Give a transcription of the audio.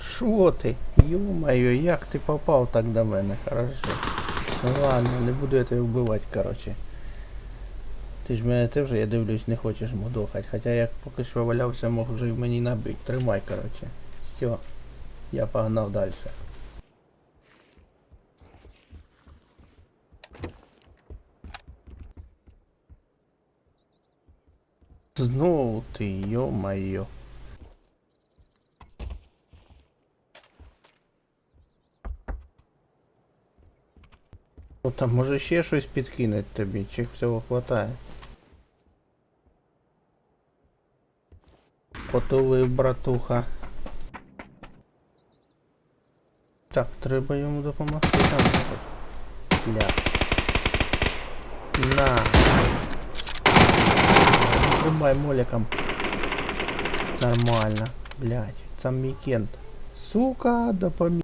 Шо ти? Ё-моё, як ти попав так до мене? Хорошо. Ну ладно, не буду я тебе вбивати, короче. Ти ж мене теж, я дивлюсь, не хочеш мудохать. Хоча я поки що валявся, мог вже й мені набить. Тримай, короче. Все. Я погнав далі. Знову ти, ё-моё. Ну там може ще щось підкинуть тобі, чи всього хватає. Потулив братуха. Так, треба йому допомогти там. Бля. На. Тримай моликом. Нормально. Блять, сам мій кент. Сука, допоміг.